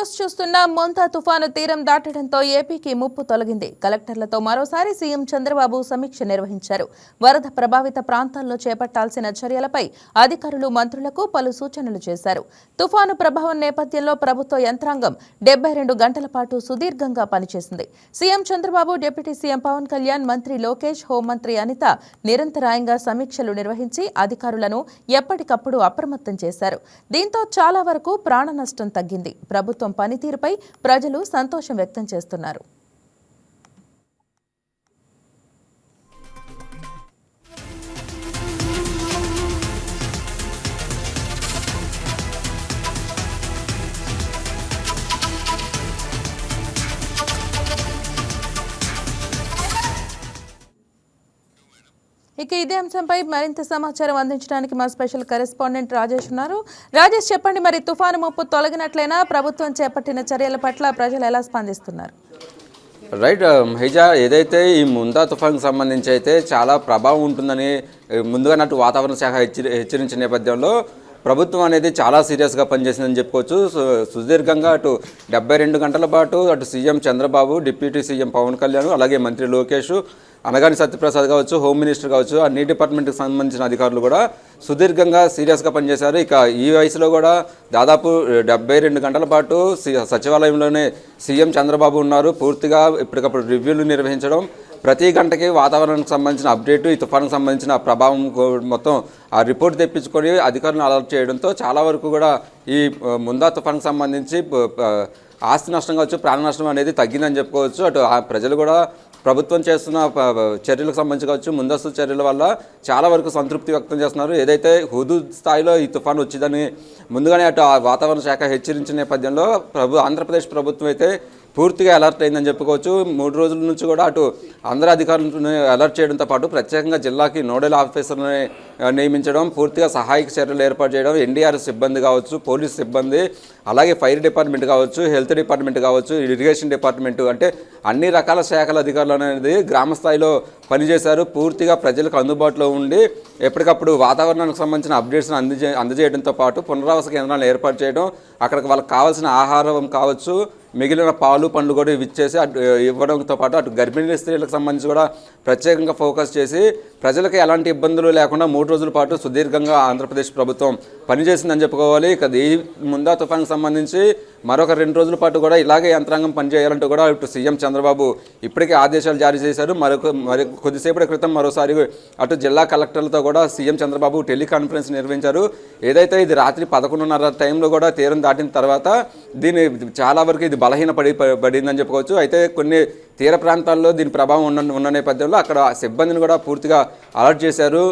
News చూస్తున్న మొంతా తుఫాను తీరం దాటడంతో ఏపీకి ముప్పు తొలగింది. కలెక్టర్లతో మరోసారి సీఎం చంద్రబాబు సమీక్ష నిర్వహించారు. వరద ప్రభావిత ప్రాంతాల్లో చేపట్టాల్సిన చర్యలపై అధికారులు మంత్రులకు పలు సూచనలు చేశారు. తుఫాను ప్రభావం నేపథ్యంలో ప్రభుత్వ యంత్రాంగం డెబ్బై రెండు గంటల పాటు సుదీర్ఘంగా పనిచేసింది. CM Chandrababu deputy CM Pawan Kalyan మంత్రి లోకేష్ హోంమంత్రి అనిత నిరంతరాయంగా సమీక్షలు నిర్వహించి అధికారులను ఎప్పటికప్పుడు అప్రమత్తం చేశారు. దీంతో చాలా వరకు ప్రాణ నష్టం తగ్గింది. ప్రభుత్వం పనితీరుపై ప్రజలు సంతోషం వ్యక్తం చేస్తున్నారు. ఇక ఇదే అంశంపై మరింత సమాచారం అందించడానికి మా స్పెషల్ కరెస్పాండెంట్ రాజేష్ ఉన్నారు. రాజేష్ చెప్పండి మరి తుఫాను ముప్పు తొలగినట్లయినా ప్రభుత్వం చేపట్టిన చర్యల పట్ల ప్రజలు ఎలా స్పందిస్తున్నారు? రైట్ హైజా ఏదైతే ఈ ముందా తుఫాన్కి సంబంధించి అయితే చాలా ప్రభావం ఉంటుందని ముందుగా నటు వాతావరణ శాఖ హెచ్చరి హెచ్చరించిన నేపథ్యంలో ప్రభుత్వం అనేది చాలా సీరియస్గా పనిచేసిందని చెప్పుకోవచ్చు. సు- సుదీర్ఘంగా అటు డెబ్బై రెండు గంటల పాటు అటు CM Chandrababu deputy CM Pawan Kalyan అలాగే మంత్రి లోకేష్ అనగాని సత్యప్రసాద్ కావచ్చు హోమ్ మినిస్టర్ కావచ్చు అన్ని డిపార్ట్మెంట్కి సంబంధించిన అధికారులు కూడా సుదీర్ఘంగా సీరియస్గా పనిచేశారు. ఇక ఈ వయసులో కూడా దాదాపు డెబ్బై రెండు గంటల పాటు సి- సచివాలయంలోనే సీఎం చంద్రబాబు ఉన్నారు. పూర్తిగా ఇప్పటికప్పుడు రివ్యూలు నిర్వహించడం ప్రతి గంటకి వాతావరణానికి సంబంధించిన అప్డేట్ ఈ తుఫానుకు సంబంధించిన ప్రభావం మొత్తం ఆ రిపోర్ట్ తెప్పించుకొని అధికారులను అలర్ట్ చేయడంతో చాలా వరకు కూడా ఈ ముందా తుఫాన్కి సంబంధించి ఆస్తి నష్టం కావచ్చు ప్రాణ నష్టం అనేది తగ్గిందని చెప్పుకోవచ్చు. అటు ఆ ప్రజలు కూడా ప్రభుత్వం చేస్తున్న చర్యలకు సంబంధించి కావచ్చు ముందస్తు చర్యల వల్ల చాలా వరకు సంతృప్తి వ్యక్తం చేస్తున్నారు. ఏదైతే హుదూ స్థాయిలో ఈ తుఫాను వచ్చిందని ముందుగానే అటు ఆ వాతావరణ శాఖ హెచ్చరించిన నేపథ్యంలో ప్రభు ఆంధ్రప్రదేశ్ ప్రభుత్వం అయితే పూర్తిగా అలర్ట్ అయిందని చెప్పుకోవచ్చు. మూడు రోజుల నుంచి కూడా అటు ఆంధ్ర అధికారులను అలర్ట్ చేయడంతో పాటు ప్రత్యేకంగా జిల్లాకి నోడల్ ఆఫీసర్ని నియమించడం పూర్తిగా సహాయక చర్యలు ఏర్పాటు చేయడం ఎన్డీఆర్ సిబ్బంది కావచ్చు పోలీస్ సిబ్బంది అలాగే ఫైర్ డిపార్ట్మెంట్ కావచ్చు హెల్త్ డిపార్ట్మెంట్ కావచ్చు ఇరిగేషన్ డిపార్ట్మెంట్ అంటే అన్ని రకాల శాఖల అధికారులు అనేది గ్రామ స్థాయిలో పనిచేశారు. పూర్తిగా ప్రజలకు అందుబాటులో ఉండి ఎప్పటికప్పుడు వాతావరణానికి సంబంధించిన అప్డేట్స్ని అందజే అందజేయడంతో పాటు పునరావాస కేంద్రాలను ఏర్పాటు చేయడం అక్కడికి వాళ్ళకి కావాల్సిన ఆహారం కావచ్చు మిగిలిన పాలు పండ్లు కూడా ఇచ్చేసి అటు ఇవ్వడంతో పాటు అటు గర్భిణీ స్త్రీలకు సంబంధించి కూడా ప్రత్యేకంగా ఫోకస్ చేసి ప్రజలకు ఎలాంటి ఇబ్బందులు లేకుండా మూడు రోజుల పాటు సుదీర్ఘంగా ఆంధ్రప్రదేశ్ ప్రభుత్వం పనిచేసిందని చెప్పుకోవాలి. ఇక ఈ ముందా తుఫాన్కి సంబంధించి మరొక రెండు రోజుల పాటు కూడా ఇలాగే యంత్రాంగం పనిచేయాలంటూ కూడా ఇటు సీఎం చంద్రబాబు ఇప్పటికే ఆదేశాలు జారీ చేశారు. మరొక మరి కొద్దిసేపటి క్రితం మరోసారి అటు జిల్లా కలెక్టర్లతో కూడా సీఎం చంద్రబాబు టెలికాన్ఫరెన్స్ నిర్వహించారు. ఏదైతే ఇది రాత్రి పదకొండున్నర టైంలో కూడా తీరం దాటిన తర్వాత దీని చాలా వరకు ఇది బలహీన పడి పడిందని చెప్పుకోవచ్చు. అయితే కొన్ని తీర ప్రాంతాల్లో దీని ప్రభావం ఉన్న ఉన్న నేపథ్యంలో అక్కడ సిబ్బందిని కూడా పూర్తిగా అలర్ట్ చేశారు.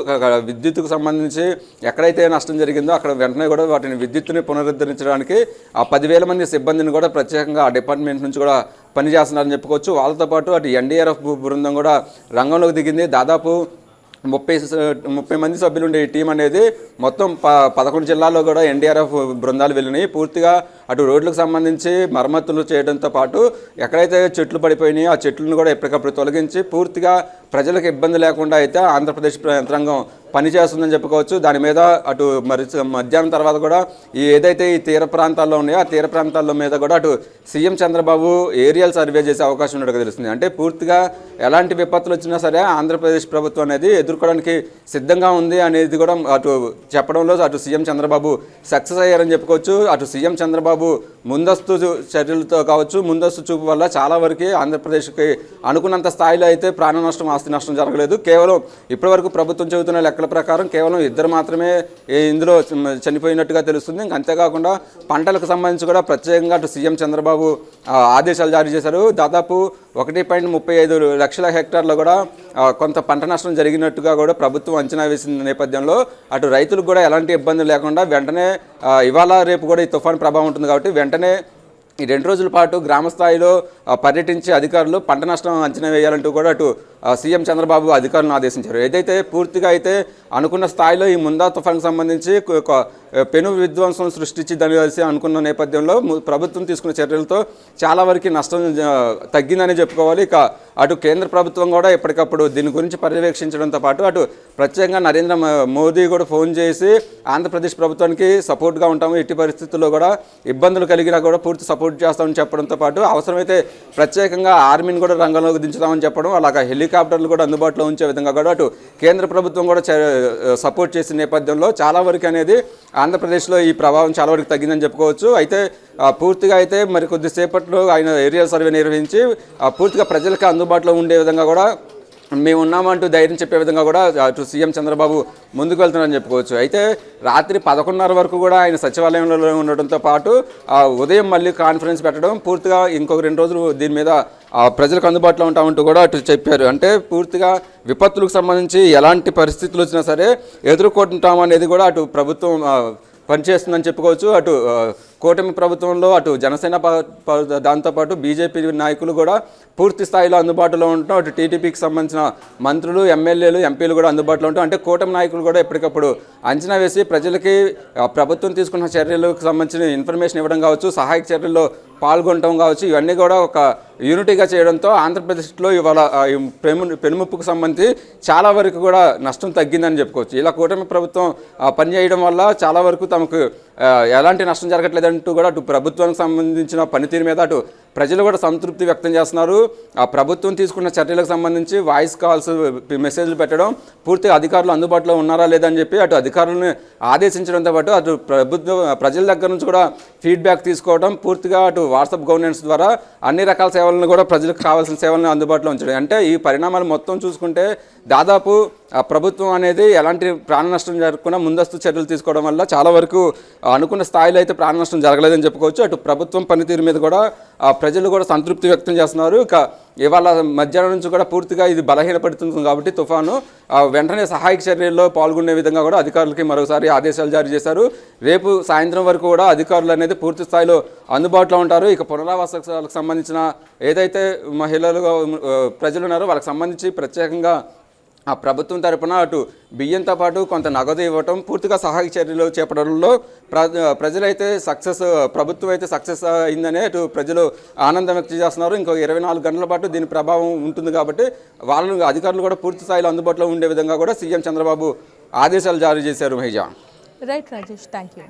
విద్యుత్కు విద్యుత్తుకు సంబంధించి ఎక్కడైతే నష్టం జరిగిందో అక్కడ వెంటనే కూడా వాటిని విద్యుత్తుని పునరుద్ధరించడానికి ఆ పదివేల మంది సిబ్బందిని కూడా ప్రత్యేకంగా ఆ డిపార్ట్మెంట్ నుంచి కూడా పనిచేస్తున్నారని చెప్పుకోవచ్చు. వాళ్ళతో పాటు అటు ఎన్డీఆర్ఎఫ్ బృందం కూడా రంగంలోకి దిగింది. దాదాపు ముప్పై ముప్పై మంది సభ్యులు ఉండే ఈ టీం అనేది మొత్తం ప పదకొండు జిల్లాల్లో కూడా ఎన్డీఆర్ఎఫ్ బృందాలు వెళ్ళినాయి. పూర్తిగా అటు రోడ్లకు సంబంధించి మరమ్మతులు చేయడంతో పాటు ఎక్కడైతే చెట్లు పడిపోయినాయో ఆ చెట్లను కూడా ఎప్పటికప్పుడు తొలగించి పూర్తిగా ప్రజలకు ఇబ్బంది లేకుండా అయితే ఆంధ్రప్రదేశ్ యంత్రాంగం పనిచేస్తుందని చెప్పుకోవచ్చు. దాని మీద అటు మరి మధ్యాహ్నం తర్వాత కూడా ఈ ఏదైతే ఈ తీర ప్రాంతాల్లో ఉన్నాయో ఆ తీర ప్రాంతాల్లో మీద కూడా అటు సీఎం చంద్రబాబు ఏరియల్ సర్వే చేసే అవకాశం ఉన్నట్టుగా తెలుస్తుంది. అంటే పూర్తిగా ఎలాంటి విపత్తులు వచ్చినా సరే ఆంధ్రప్రదేశ్ ప్రభుత్వం అనేది ఎదుర్కోవడానికి సిద్ధంగా ఉంది అనేది కూడా అటు చెప్పడంలో అటు సీఎం చంద్రబాబు సక్సెస్ అయ్యారని చెప్పుకోవచ్చు. అటు సీఎం చంద్రబాబు bu ముందస్తు చర్యలతో కావచ్చు ముందస్తు చూపు వల్ల చాలా వరకు ఆంధ్రప్రదేశ్కి అనుకున్నంత స్థాయిలో అయితే ప్రాణ నష్టం ఆస్తి నష్టం జరగలేదు. కేవలం ఇప్పటివరకు ప్రభుత్వం చెబుతున్న లెక్కల ప్రకారం కేవలం ఇద్దరు మాత్రమే ఇందులో చనిపోయినట్టుగా తెలుస్తుంది. ఇంక అంతేకాకుండా పంటలకు సంబంధించి కూడా ప్రత్యేకంగా అటు సీఎం చంద్రబాబు ఆదేశాలు జారీ చేశారు. దాదాపు ఒకటి పాయింట్ ముప్పై ఐదు లక్షల హెక్టార్లో కూడా కొంత పంట నష్టం జరిగినట్టుగా కూడా ప్రభుత్వం అంచనా వేసిన నేపథ్యంలో. అటు రైతులకు కూడా ఎలాంటి ఇబ్బంది లేకుండా వెంటనే ఇవాళ రేపు కూడా ఈ తుఫాన్ ప్రభావం ఉంటుంది కాబట్టి వెంటనే ఈ రెండు రోజుల పాటు గ్రామ స్థాయిలో పర్యటించే అధికారులు పంట నష్టం అంచనా వేయాలంటూ కూడా అటు సీఎం చంద్రబాబు అధికారులను ఆదేశించారు. ఏదైతే పూర్తిగా అయితే అనుకున్న స్థాయిలో ఈ ముందా తుఫాన్కి సంబంధించి పెను విధ్వంసం సృష్టించి దాని కలిసి అనుకున్న నేపథ్యంలో ప్రభుత్వం తీసుకున్న చర్యలతో చాలా వరకు నష్టం తగ్గిందని చెప్పుకోవాలి. ఇక అటు కేంద్ర ప్రభుత్వం కూడా ఎప్పటికప్పుడు దీని గురించి పర్యవేక్షించడంతో పాటు అటు ప్రత్యేకంగా నరేంద్ర మోదీ కూడా ఫోన్ చేసి ఆంధ్రప్రదేశ్ ప్రభుత్వానికి సపోర్ట్గా ఉంటాము. ఎట్టి పరిస్థితుల్లో కూడా ఇబ్బందులు కలిగినా కూడా పూర్తి సపోర్ట్ చేస్తామని చెప్పడంతో పాటు అవసరమైతే ప్రత్యేకంగా ఆర్మీని కూడా రంగంలోకి దించుతామని చెప్పడం అలాగా హెలికాప్టర్లు కూడా అందుబాటులో ఉంచే విధంగా కూడా అటు కేంద్ర ప్రభుత్వం కూడా సపోర్ట్ చేసిన నేపథ్యంలో చాలా వరకు అనేది ఆంధ్రప్రదేశ్లో ఈ ప్రభావం చాలా వరకు తగ్గిందని చెప్పుకోవచ్చు. అయితే పూర్తిగా అయితే మరి కొద్దిసేపట్లో ఆయన ఏరియల్ సర్వే నిర్వహించి ఆ, పూర్తిగా ప్రజలకు అందుబాటులో ఉండే విధంగా కూడా మేము ఉన్నామంటూ ధైర్యం చెప్పే విధంగా కూడా అటు సీఎం చంద్రబాబు ముందుకు వెళ్తున్నారని చెప్పుకోవచ్చు. అయితే రాత్రి పదకొండున్నర వరకు కూడా ఆయన సచివాలయంలో ఉండడంతో పాటు ఉదయం మళ్ళీ కాన్ఫరెన్స్ పెట్టడం పూర్తిగా ఇంకొక రెండు రోజులు దీని మీద ప్రజలకు అందుబాటులో ఉంటామంటూ కూడా అటు చెప్పారు. అంటే పూర్తిగా విపత్తులకు సంబంధించి ఎలాంటి పరిస్థితులు వచ్చినా సరే ఎదుర్కొంటాం అనేది కూడా అటు ప్రభుత్వం పనిచేస్తుందని చెప్పుకోవచ్చు. అటు కూటమి ప్రభుత్వంలో అటు జనసేన ప- దాంతోపాటు బీజేపీ నాయకులు కూడా పూర్తి స్థాయిలో అందుబాటులో ఉండటం అటు టీడీపీకి సంబంధించిన మంత్రులు ఎమ్మెల్యేలు ఎంపీలు కూడా అందుబాటులో ఉండటం అంటే కూటమి నాయకులు కూడా ఎప్పటికప్పుడు అంచనా వేసి ప్రజలకి ప్రభుత్వం తీసుకున్న చర్యలకు సంబంధించిన ఇన్ఫర్మేషన్ ఇవ్వడం కావచ్చు సహాయక చర్యల్లో పాల్గొనడం కావచ్చు ఇవన్నీ కూడా ఒక యూనిటీగా చేయడంతో ఆంధ్రప్రదేశ్లో ఇవాళ పెను పెనుముప్పుకు సంబంధించి చాలా వరకు కూడా నష్టం తగ్గిందని చెప్పుకోవచ్చు. ఇలా కూటమి ప్రభుత్వం పనిచేయడం వల్ల చాలా వరకు తమకు ఎలాంటి నష్టం జరగట్లేదు లేదంటూ కూడా అటు ప్రభుత్వానికి సంబంధించిన పనితీరు మీద అటు ప్రజలు కూడా సంతృప్తి వ్యక్తం చేస్తున్నారు. ఆ ప్రభుత్వం తీసుకున్న చర్యలకు సంబంధించి వాయిస్ కాల్స్ మెసేజ్లు పెట్టడం పూర్తిగా అధికారులు అందుబాటులో ఉన్నారా లేదని చెప్పి అటు అధికారులను ఆదేశించడంతో పాటు అటు ప్రభుత్వం ప్రజల దగ్గర నుంచి కూడా ఫీడ్బ్యాక్ తీసుకోవడం పూర్తిగా అటు వాట్సాప్ గవర్నెన్స్ ద్వారా అన్ని రకాల సేవలను కూడా ప్రజలకు కావాల్సిన సేవలను అందుబాటులో ఉంచడం. అంటే ఈ పరిణామాలు మొత్తం చూసుకుంటే దాదాపు ప్రభుత్వం అనేది ఎలాంటి ప్రాణ నష్టం జరగకుండా ముందస్తు చర్యలు తీసుకోవడం వల్ల చాలా వరకు అనుకున్న స్థాయిలో అయితే ప్రాణ నష్టం జరగలేదని చెప్పుకోవచ్చు. అటు ప్రభుత్వం పనితీరు మీద కూడా ప్రజలు కూడా సంతృప్తి వ్యక్తం చేస్తున్నారు. ఇక ఇవాళ మధ్యాహ్నం నుంచి కూడా పూర్తిగా ఇది బలహీనపడుతుంది కాబట్టి తుఫాను వెంటనే సహాయక చర్యల్లో పాల్గొనే విధంగా కూడా అధికారులకి మరోసారి ఆదేశాలు జారీ చేశారు. రేపు సాయంత్రం వరకు కూడా అధికారులు అనేది పూర్తి స్థాయిలో అందుబాటులో ఉంటారు. ఇక పునరావాసాలకు సంబంధించిన ఏదైతే మహిళలు ప్రజలు ఉన్నారో వాళ్ళకి సంబంధించి ప్రత్యేకంగా ఆ ప్రభుత్వం తరపున అటు బియ్యంతో పాటు కొంత నగదు ఇవ్వటం పూర్తిగా సహాయక చర్యలు చేపడంలో ప్ర ప్రజలైతే సక్సెస్ ప్రభుత్వం అయితే సక్సెస్ అయిందనే అటు ప్రజలు ఆనందం వ్యక్తం చేస్తున్నారు. ఇంకో ఇరవై నాలుగు గంటల పాటు దీని ప్రభావం ఉంటుంది కాబట్టి వాళ్ళు అధికారులు కూడా పూర్తి స్థాయిలో అందుబాటులో ఉండే విధంగా కూడా సీఎం చంద్రబాబు ఆదేశాలు జారీ చేశారు Mahija right Rajesh thank you